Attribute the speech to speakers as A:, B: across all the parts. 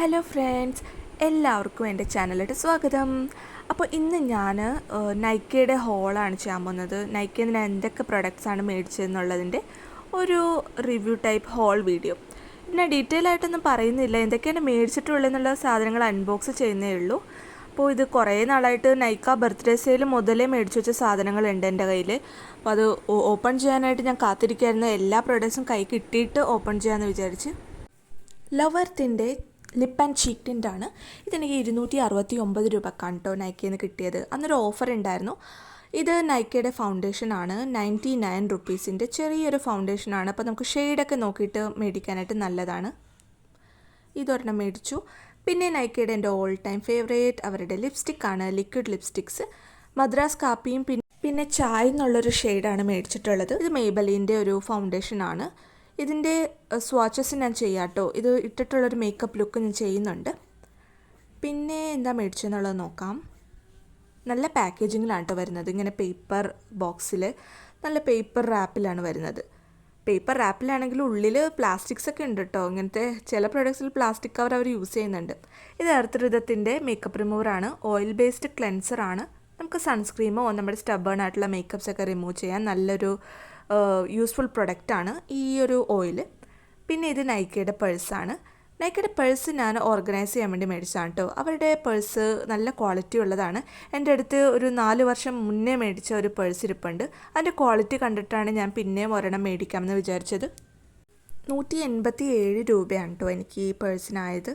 A: Hello friends എല്ലാവർക്കും എന്റെ ചാനലിലോട്ട് സ്വാഗതം. അപ്പോൾ ഇന്ന് ഞാൻ നൈക്കയുടെ ഹോളാണ് ചെയ്യാൻ പോകുന്നത്. നൈക്കയിൽ നിന്ന് എന്തൊക്കെ പ്രൊഡക്ട്സാണ് മേടിച്ചതെന്നുള്ളതിന്റെ ഒരു റിവ്യൂ ടൈപ്പ് ഹോൾ വീഡിയോ പിന്നെ ഡീറ്റെയിൽ ആയിട്ടൊന്നും പറയുന്നില്ല. എന്തൊക്കെയാണ് മേടിച്ചിട്ടുള്ളതെന്നുള്ള സാധനങ്ങൾ അൺബോക്സ് ചെയ്യുന്നേ ഉള്ളൂ. അപ്പോൾ ഇത് കുറേ നാളായിട്ട് നൈക്ക ബർത്ത്ഡേ സെയിൽ മുതലേ മേടിച്ചു വെച്ച സാധനങ്ങളുണ്ട് എന്റെ കയ്യിൽ അപ്പോൾ അത് ഓപ്പൺ ചെയ്യാനായിട്ട് ഞാൻ കാത്തിരിക്കുകയായിരുന്നു എല്ലാ പ്രൊഡക്ട്സും കൈ കിട്ടിയിട്ട് ഓപ്പൺ ചെയ്യാമെന്ന് വിചാരിച്ച്. ലവർത്തിന്റെ ലിപ്പ് ആൻഡ് ചീക്ക് ടിന്റ് ആണ്. ഇതെനിക്ക് ഇരുന്നൂറ്റി അറുപത്തി ഒമ്പത് രൂപക്കാണ് കേട്ടോ നൈക്കയിൽ നിന്ന് കിട്ടിയത്. അന്നൊരു ഓഫർ ഉണ്ടായിരുന്നു ഇത് നൈക്കയുടെ ഫൗണ്ടേഷൻ ആണ്. നയന്റി നയൻ റുപ്പീസിന്റെ ചെറിയൊരു ഫൗണ്ടേഷൻ ആണ്. അപ്പോൾ നമുക്ക് ഷെയ്ഡൊക്കെ നോക്കിയിട്ട് മേടിക്കാനായിട്ട് നല്ലതാണ്. ഇതൊരെണ്ണം മേടിച്ചു. പിന്നെ നൈക്കയുടെ എന്റെ ഓൾ ടൈം ഫേവറേറ്റ് അവരുടെ ലിപ്സ്റ്റിക് ആണ്. ലിക്വിഡ് ലിപ്സ്റ്റിക്സ് മദ്രാസ് കാപ്പിയും പിന്നെ പിന്നെ ചായ എന്നുള്ളൊരു ഷെയ്ഡാണ് മേടിച്ചിട്ടുള്ളത്. ഇത് മേബലീന്റെ ഒരു ഫൗണ്ടേഷൻ ആണ്. ഇതിന്റെ സ്വാച്ചസ് ഞാൻ ചെയ്യാം കേട്ടോ ഇത് ഇട്ടിട്ടുള്ളൊരു മേക്കപ്പ് ലുക്ക് ഞാൻ ചെയ്യുന്നുണ്ട്. പിന്നെ എന്താ മേടിച്ചെന്നുള്ളത് നോക്കാം. നല്ല പാക്കേജിങ്ങിലാണ് കേട്ടോ വരുന്നത്. ഇങ്ങനെ പേപ്പർ ബോക്സിൽ നല്ല പേപ്പർ റാപ്പിലാണ് വരുന്നത്. പേപ്പർ റാപ്പിലാണെങ്കിൽ ഉള്ളിൽ പ്ലാസ്റ്റിക്സ് ഒക്കെ ഉണ്ട് കേട്ടോ ഇങ്ങനത്തെ ചില പ്രൊഡക്ട്സിൽ പ്ലാസ്റ്റിക് കവർ അവർ യൂസ് ചെയ്യുന്നുണ്ട്. ഇത് എർത്തൃതത്തിന്റെ മേക്കപ്പ് റിമൂവറാണ് ഓയിൽ ബേസ്ഡ് ക്ലെൻസർ ആണ്. നമുക്ക് സൺസ്ക്രീമോ നമ്മുടെ സ്റ്റബേൺ ആയിട്ടുള്ള മേക്കപ്സ് ഒക്കെ റിമൂവ് ചെയ്യാൻ നല്ലൊരു യൂസ്ഫുൾ പ്രൊഡക്റ്റാണ് ഈ ഒരു ഓയിൽ പിന്നെ ഇത് നൈക്കയുടെ പേഴ്സാണ് നൈക്കയുടെ പേഴ്സ് ഞാൻ ഓർഗനൈസ് ചെയ്യാൻ വേണ്ടി മേടിച്ചതാണ് കേട്ടോ അവരുടെ പേഴ്സ് നല്ല ക്വാളിറ്റി ഉള്ളതാണ്. എന്റെ അടുത്ത് ഒരു നാല് വർഷം മുന്നേ മേടിച്ച ഒരു പേഴ്സ് ഇരിപ്പുണ്ട്. അതിന്റെ ക്വാളിറ്റി കണ്ടിട്ടാണ് ഞാൻ പിന്നെയും ഒരെണ്ണം മേടിക്കാമെന്ന് വിചാരിച്ചത്. നൂറ്റി എൺപത്തി ഏഴ് രൂപയാണ് കേട്ടോ എനിക്ക് ഈ പേഴ്സിനായത്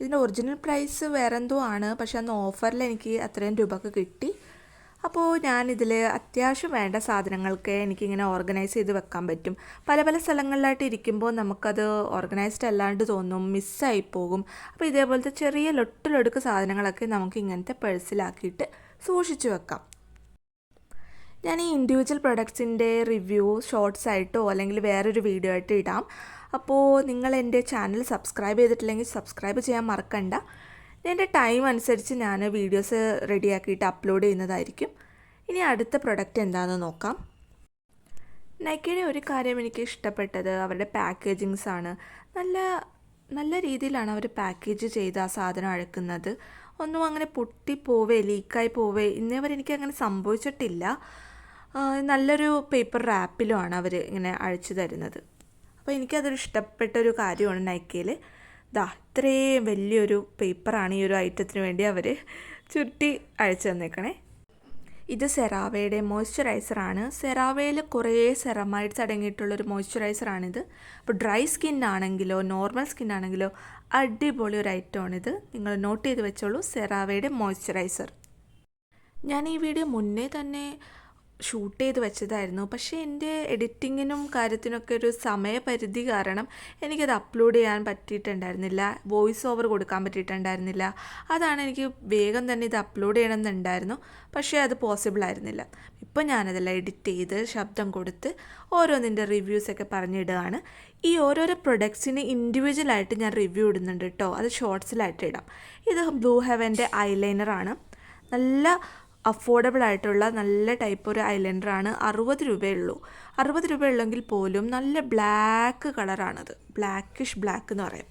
A: ഇതിന്റെ ഒറിജിനൽ പ്രൈസ് വേറെന്തോ ആണ്. പക്ഷെ അന്ന് ഓഫറിൽ എനിക്ക് അത്രയും രൂപക്ക് കിട്ടി. അപ്പോൾ ഞാനിതിൽ അത്യാവശ്യം വേണ്ട സാധനങ്ങൾക്ക് എനിക്കിങ്ങനെ ഓർഗനൈസ് ചെയ്ത് വെക്കാൻ പറ്റും. പല പല സ്ഥലങ്ങളിലായിട്ട് ഇരിക്കുമ്പോൾ നമുക്കത് ഓർഗനൈസ്ഡ് അല്ലാണ്ട് തോന്നും മിസ്സായി പോകും. അപ്പോൾ ഇതേപോലത്തെ ചെറിയ ലൊട്ടിലൊടുക്ക് സാധനങ്ങളൊക്കെ നമുക്ക് ഇങ്ങനത്തെ പേഴ്സിലാക്കിയിട്ട് സൂക്ഷിച്ചു വെക്കാം. ഞാൻ ഈ ഇൻഡിവിജ്വൽ പ്രൊഡക്ട്സിന്റെ റിവ്യൂ ഷോർട്സ് ആയിട്ടോ അല്ലെങ്കിൽ വേറൊരു വീഡിയോ ആയിട്ട് ഇടാം. അപ്പോൾ നിങ്ങൾ എന്റെ ചാനൽ സബ്സ്ക്രൈബ് ചെയ്തിട്ടില്ലെങ്കിൽ സബ്സ്ക്രൈബ് ചെയ്യാൻ മറക്കണ്ട. എന്റെ ടൈം അനുസരിച്ച് ഞാൻ വീഡിയോസ് റെഡിയാക്കിയിട്ട് അപ്ലോഡ് ചെയ്യുന്നതായിരിക്കും. ഇനി അടുത്ത പ്രൊഡക്റ്റ് എന്താണെന്ന് നോക്കാം. നൈക്കയുടെ ഒരു കാര്യം എനിക്ക് ഇഷ്ടപ്പെട്ടത് അവരുടെ പാക്കേജിങ്സ് ആണ്. നല്ല നല്ല രീതിയിലാണ് അവർ പാക്കേജ് ചെയ്ത് ആ സാധനം അഴക്കുന്നത്. ഒന്നും അങ്ങനെ പൊട്ടിപ്പോവേ ലീക്കായി പോവേ ഇന്നേവരെ എനിക്ക് അങ്ങനെ സംഭവിച്ചിട്ടില്ല. നല്ലൊരു പേപ്പർ റാപ്പിലുമാണ് അവർ ഇങ്ങനെ അഴിച്ചു തരുന്നത്. അപ്പോൾ എനിക്കതൊരു ഇഷ്ടപ്പെട്ട ഒരു കാര്യമാണ് നൈക്കയിൽ ദാ ഇത്രയും വലിയൊരു പേപ്പറാണ് ഈ ഒരു ഐറ്റത്തിന് വേണ്ടി അവർ ചുറ്റി അയച്ചു തന്നേക്കണേ. ഇത് സെറാവയുടെ മോയ്സ്ചറൈസറാണ്. സെറാവയിൽ കുറേ സെറമൈഡ്സ് അടങ്ങിയിട്ടുള്ളൊരു മോയ്സ്ചറൈസറാണിത്. അപ്പോൾ ഡ്രൈ സ്കിൻ ആണെങ്കിലോ നോർമൽ സ്കിൻ ആണെങ്കിലോ അടിപൊളി ഒരു ഐറ്റമാണിത്. നിങ്ങൾ നോട്ട് ചെയ്ത് വെച്ചോളൂ സെറാവയുടെ മോയ്സ്ചറൈസർ. ഞാൻ ഈ വീഡിയോ മുന്നേ തന്നെ ഷൂട്ട് ചെയ്ത് വെച്ചതായിരുന്നു. പക്ഷേ എന്റെ എഡിറ്റിങ്ങിനും കാര്യത്തിനൊക്കെ ഒരു സമയപരിധി കാരണം എനിക്കത് അപ്ലോഡ് ചെയ്യാൻ പറ്റിയിട്ടുണ്ടായിരുന്നില്ല. വോയിസ് ഓവർ കൊടുക്കാൻ പറ്റിയിട്ടുണ്ടായിരുന്നില്ല. അതാണ് എനിക്ക് വേഗം തന്നെ ഇത് അപ്ലോഡ് ചെയ്യണം എന്നുണ്ടായിരുന്നു പക്ഷേ അത് പോസിബിൾ ആയിരുന്നില്ല. ഇപ്പോൾ ഞാനതെല്ലാം എഡിറ്റ് ചെയ്ത് ശബ്ദം കൊടുത്ത് ഓരോന്നിന്റെ റിവ്യൂസൊക്കെ പറഞ്ഞിടുകയാണ്. ഈ ഓരോരോ പ്രൊഡക്ട്സിന് ഇൻഡിവിജ്വലായിട്ട് ഞാൻ റിവ്യൂ ഇടുന്നുണ്ട് കേട്ടോ അത് ഷോർട്സിലായിട്ട് ഇടാം. ഇത് ബ്ലൂ ഹെവന്റെ ഐലൈനറാണ് നല്ല അഫോർഡബിൾ ആയിട്ടുള്ള നല്ല ടൈപ്പ് ഒരു ഐലൻഡറാണ് അറുപത് രൂപയുള്ളൂ. അറുപത് രൂപയുള്ളെങ്കിൽ പോലും നല്ല ബ്ലാക്ക് കളറാണത് ബ്ലാക്കിഷ് ബ്ലാക്ക് എന്ന് പറയാം.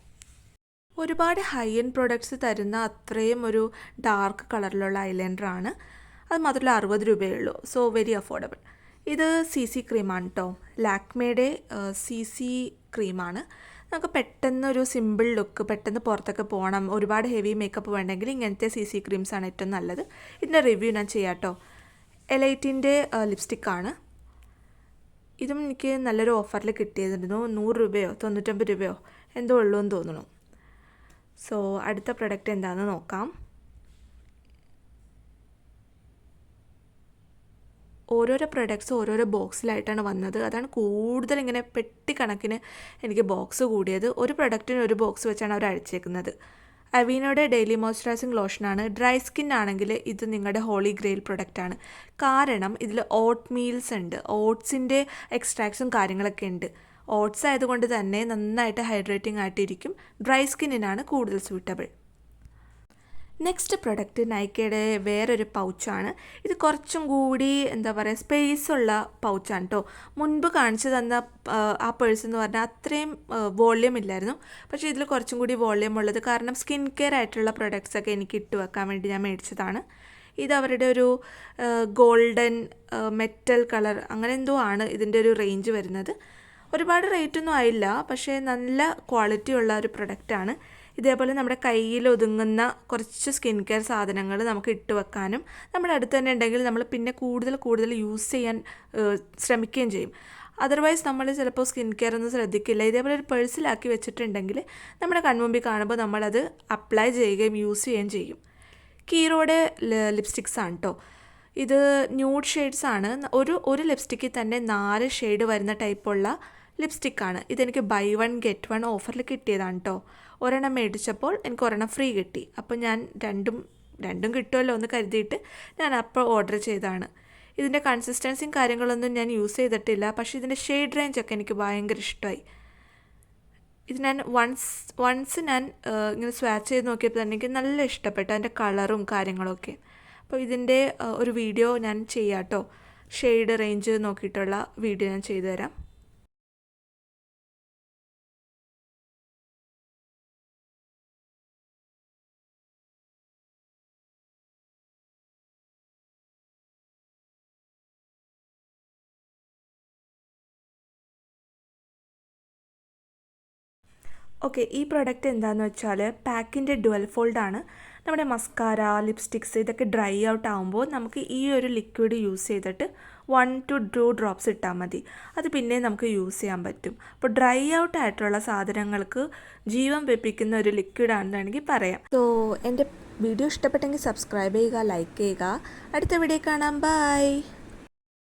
A: ഒരുപാട് ഹൈ എൻഡ് പ്രൊഡക്ട്സ് തരുന്ന അത്രയും ഒരു ഡാർക്ക് കളറിലുള്ള ഐലൻഡറാണ് അത് മാത്രമല്ല അറുപത് രൂപയുള്ളൂ. സോ വെരി അഫോർഡബിൾ ഇത് സി സി ക്രീമാണ് കേട്ടോ ലാക്മേയുടെ സി സി ക്രീമാണ് നമുക്ക് പെട്ടെന്ന് ഒരു സിമ്പിൾ ലുക്ക് പെട്ടെന്ന് പുറത്തൊക്കെ പോകണം ഒരുപാട് ഹെവി മേക്കപ്പ് വേണ്ടെങ്കിൽ ഇങ്ങനത്തെ സി സി ക്രീംസാണ് ഏറ്റവും നല്ലത്. ഇതിന്റെ റിവ്യൂ ഞാൻ ചെയ്യാം കേട്ടോ എലൈറ്റിന്റെ ലിപ്സ്റ്റിക്കാണ് ഇതും എനിക്ക് നല്ലൊരു ഓഫറിൽ കിട്ടിയതായിരുന്നു. നൂറ് രൂപയോ തൊണ്ണൂറ്റമ്പത് രൂപയോ എന്തോ ഉള്ളൂ എന്ന് തോന്നുന്നു. സോ അടുത്ത പ്രൊഡക്റ്റ് എന്താണെന്ന് നോക്കാം. ഓരോരോ പ്രൊഡക്ട്സ് ഓരോരോ ബോക്സിലായിട്ടാണ് വന്നത്. അതാണ് കൂടുതൽ ഇങ്ങനെ പെട്ടി കണക്കിന് എനിക്ക് ബോക്സ് കൂടിയത്. ഒരു പ്രൊഡക്റ്റിന് ഒരു ബോക്സ് വെച്ചാണ് അവർ അഴിച്ചേക്കുന്നത്. അവീനോയുടെ ഡെയിലി മോയ്സ്ചറൈസിങ് ലോഷനാണ് ഡ്രൈ സ്കിൻ ആണെങ്കിൽ ഇത് നിങ്ങളുടെ ഹോളി ഗ്രെയിൽ പ്രൊഡക്റ്റാണ് കാരണം ഇതിൽ ഓട്ട് മീൽസ് ഉണ്ട് ഓട്സിന്റെ എക്സ്ട്രാക്ട്സും കാര്യങ്ങളൊക്കെ ഉണ്ട്. ഓട്സ് ആയതുകൊണ്ട് തന്നെ നന്നായിട്ട് ഹൈഡ്രേറ്റിംഗ് ആയിട്ടിരിക്കും. ഡ്രൈ സ്കിന്നിനാണ് കൂടുതൽ സ്യൂട്ടബിൾ നെക്സ്റ്റ് പ്രൊഡക്റ്റ് നൈക്കയുടെ വേറൊരു പൗച്ചാണ് ഇത് കുറച്ചും കൂടി എന്താ പറയുക സ്പേസ് ഉള്ള പൗച്ചാണ് കേട്ടോ മുൻപ് കാണിച്ചു തന്ന ആ, പേഴ്സ് എന്ന് പറഞ്ഞാൽ അത്രയും വോള്യം ഇല്ലായിരുന്നു. പക്ഷേ ഇതിൽ കുറച്ചും കൂടി വോള്യം ഉള്ളത് കാരണം സ്കിൻ കെയർ ആയിട്ടുള്ള പ്രൊഡക്ട്സ് ഒക്കെ എനിക്ക് ഇട്ട് വെക്കാൻ വേണ്ടി ഞാൻ മേടിച്ചതാണ്. ഇത് അവരുടെ ഒരു ഗോൾഡൻ മെറ്റൽ കളർ അങ്ങനെ എന്തോ ആണ് ഇതിന്റെ ഒരു റേഞ്ച് വരുന്നത്. ഒരുപാട് റേറ്റൊന്നും ആയില്ല പക്ഷേ നല്ല ക്വാളിറ്റി ഉള്ള ഒരു പ്രൊഡക്റ്റാണ് ഇതേപോലെ നമ്മുടെ കയ്യിൽ ഒതുങ്ങുന്ന കുറച്ച് സ്കിൻ കെയർ സാധനങ്ങൾ നമുക്ക് ഇട്ട് വെക്കാനും നമ്മുടെ അടുത്ത് തന്നെ ഉണ്ടെങ്കിൽ നമ്മൾ പിന്നെ കൂടുതൽ കൂടുതൽ യൂസ് ചെയ്യാൻ ശ്രമിക്കുകയും ചെയ്യും. അതർവൈസ് നമ്മൾ ചിലപ്പോൾ സ്കിൻ കെയർ ഒന്നും ശ്രദ്ധിക്കില്ല. ഇതേപോലെ ഒരു പേഴ്സിലാക്കി വെച്ചിട്ടുണ്ടെങ്കിൽ നമ്മുടെ കൺമുമ്പിൽ കാണുമ്പോൾ നമ്മളത് അപ്ലൈ ചെയ്യുകയും യൂസ് ചെയ്യുകയും ചെയ്യും. കീറോയുടെ ലിപ്സ്റ്റിക്സ് ആണ് കേട്ടോ ഇത് ന്യൂഡ് ഷെയ്ഡ്സ് ആണ്. ഒരു ഒരു ലിപ്സ്റ്റിക്കിൽ തന്നെ നാല് ഷെയ്ഡ് വരുന്ന ടൈപ്പുള്ള ലിപ്സ്റ്റിക്കാണ്. ഇതെനിക്ക് ബൈ വൺ ഗെറ്റ് വൺ ഓഫറിൽ കിട്ടിയതാണ് കേട്ടോ ഒരെണ്ണം മേടിച്ചപ്പോൾ എനിക്ക് ഒരെണ്ണം ഫ്രീ കിട്ടി. അപ്പോൾ ഞാൻ രണ്ടും രണ്ടും കിട്ടുമല്ലോ എന്ന് കരുതിയിട്ട് ഞാൻ അപ്പോൾ ഓർഡർ ചെയ്തതാണ്. ഇതിന്റെ കൺസിസ്റ്റൻസിയും കാര്യങ്ങളൊന്നും ഞാൻ യൂസ് ചെയ്തിട്ടില്ല. പക്ഷേ ഇതിന്റെ ഷെയ്ഡ് റേഞ്ചൊക്കെ എനിക്ക് ഭയങ്കര ഇഷ്ടമായി ഇത് ഞാൻ വൺസ് വൺസ് ഞാൻ ഇങ്ങനെ സ്വാച്ച് ചെയ്ത് നോക്കിയപ്പോൾ തന്നെ എനിക്ക് നല്ല ഇഷ്ടപ്പെട്ടു അതിന്റെ കളറും കാര്യങ്ങളൊക്കെ. അപ്പോൾ ഇതിന്റെ ഒരു വീഡിയോ ഞാൻ ചെയ്യാം കേട്ടോ ഷെയ്ഡ് റേഞ്ച് നോക്കിയിട്ടുള്ള വീഡിയോ ഞാൻ ചെയ്തു തരാം ഓക്കെ ഈ പ്രൊഡക്റ്റ് എന്താണെന്ന് വെച്ചാൽ പാക്കിന്റെ ഡുവൽ ആണ്. നമ്മുടെ മസ്കാര ലിപ്സ്റ്റിക്സ് ഇതൊക്കെ ഡ്രൈ ഔട്ട് ആകുമ്പോൾ നമുക്ക് ഈ ഒരു ലിക്വിഡ് യൂസ് ചെയ്തിട്ട് വൺ ടു ടു ഡ്രോപ്സ് ഇട്ടാൽ മതി. അത് പിന്നെ നമുക്ക് യൂസ് ചെയ്യാൻ പറ്റും. അപ്പോൾ ഡ്രൈ ഔട്ട് ആയിട്ടുള്ള സാധനങ്ങൾക്ക് ജീവൻ വെപ്പിക്കുന്ന ഒരു ലിക്വിഡ് ആണെന്ന് വേണമെങ്കിൽ പറയാം. സോ എന്റെ വീഡിയോ ഇഷ്ടപ്പെട്ടെങ്കിൽ സബ്സ്ക്രൈബ് ചെയ്യുക ലൈക്ക് ചെയ്യുക. അടുത്ത വീഡിയോ കാണാം. ബൈ